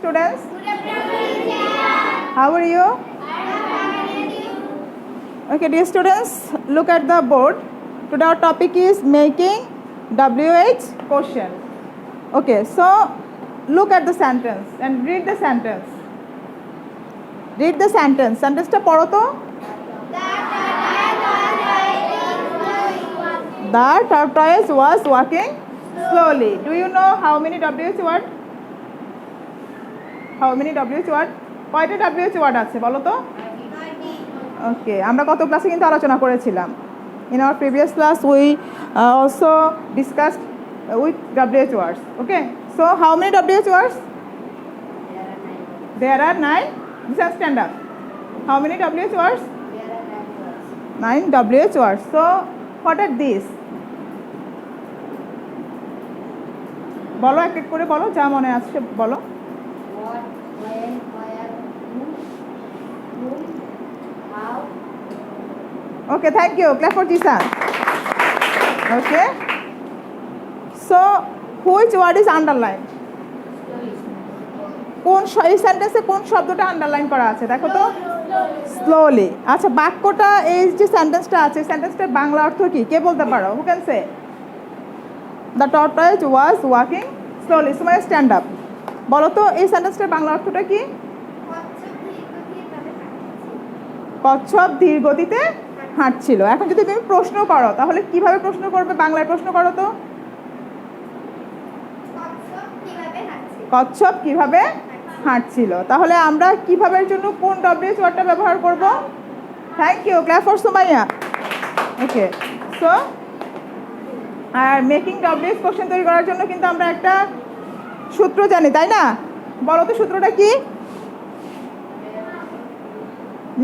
students how are you? Okay dear students look at the board. Today our topic is making wh question. okay so look at the sentence and read the sentence. Read the sentence. Sentence ta poro to the tortoise was walking slowly. Do you know how many wh word? How many W T word কয়টা W T word আছে বলো তো? ওকে আমরা কত ক্লাসে কিন্তু আলোচনা করেছিলাম। In our previous class we also discuss with W T words okay so how many W T words there are nine this are stand up how many W T words nine W T words so what are this বলো, এক এক করে বলো, যা মনে আছে বলো। Okay thank you clap for Zishan okay so which word is underline কোন এই সেন্টেন্সে কোন শব্দটা আন্ডারলাইন করা আছে? দেখো তো। স্লোলি আচ্ছা বাক্যটা এই যে সেন্টেন্সটা আছে সেন্টেন্সটার বাংলা অর্থ কি? কে বলতে পারো? Who can say the tortoise was walking slowly সময় স্ট্যান্ড আপ বলো তো এই সেন্টেন্সটার বাংলা অর্থটা কি? কচ্ছপ ধীর গতিতে হাঁটছিল। এখন যদি তুমি প্রশ্ন করো, তাহলে কীভাবে প্রশ্ন করবে? বাংলায় প্রশ্ন করো তো। কচ্ছপ কীভাবে হাঁটছিল? তাহলে আমরা কীভাবে জন্য কোন ডব্লিউএচ ওয়ার্ডটা ব্যবহার করব? Thank you class for Sumaiya okay so are making WH question তৈরি করার জন্য কিন্তু আমরা একটা সূত্র জানি, তাই না? বলো তো সূত্রটা কি?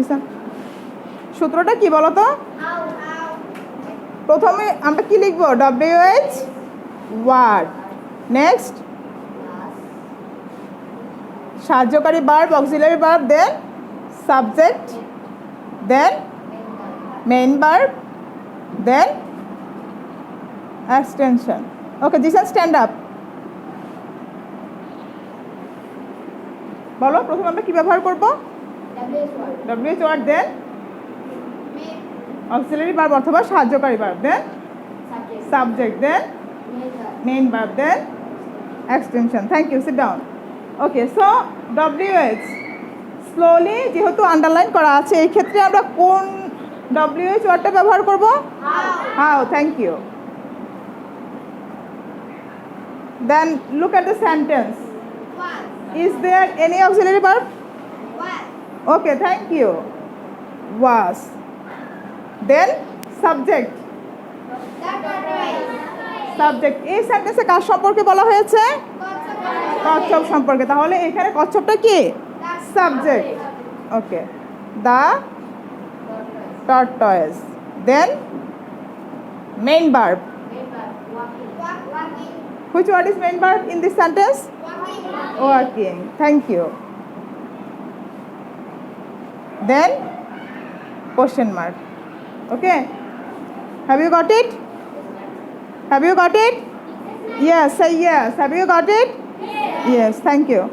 স্যার সূত্রটা কি বলো তো প্রথমে আমরা কি লিখব? ডব্লিউএইচ ওয়ার্ড নেক্সট সাহায্যকারী verb auxiliary verb then subject then main verb then extension okay Zishan stand up বলো, প্রথমে আমরা কি ব্যবহার করব? WH word then auxiliary verb অথবা সাহায্যকারী verb then subject then main verb then extension. Thank you sit down okay so WH slowly যেহেতু underline করা আছে এই ক্ষেত্রে আমরা কোন ডব্লিউএইচ ওয়ার্ডটা ব্যবহার করব? How thank you then look at the sentence is there any auxiliary verb okay thank you was then subject subject এই সেন্টেন্সে কার সম্পর্কে বলা হয়েছে? কচ্ছপ সম্পর্কে। তাহলে এখানে কচ্ছপটা কি? Subject okay the tortoise then main verb, walking, which word is main verb in this sentence working thank you then question mark. Okay. Have you got it? Have you got it? Yes say yes. Have you got it? Yes. Yes. thank you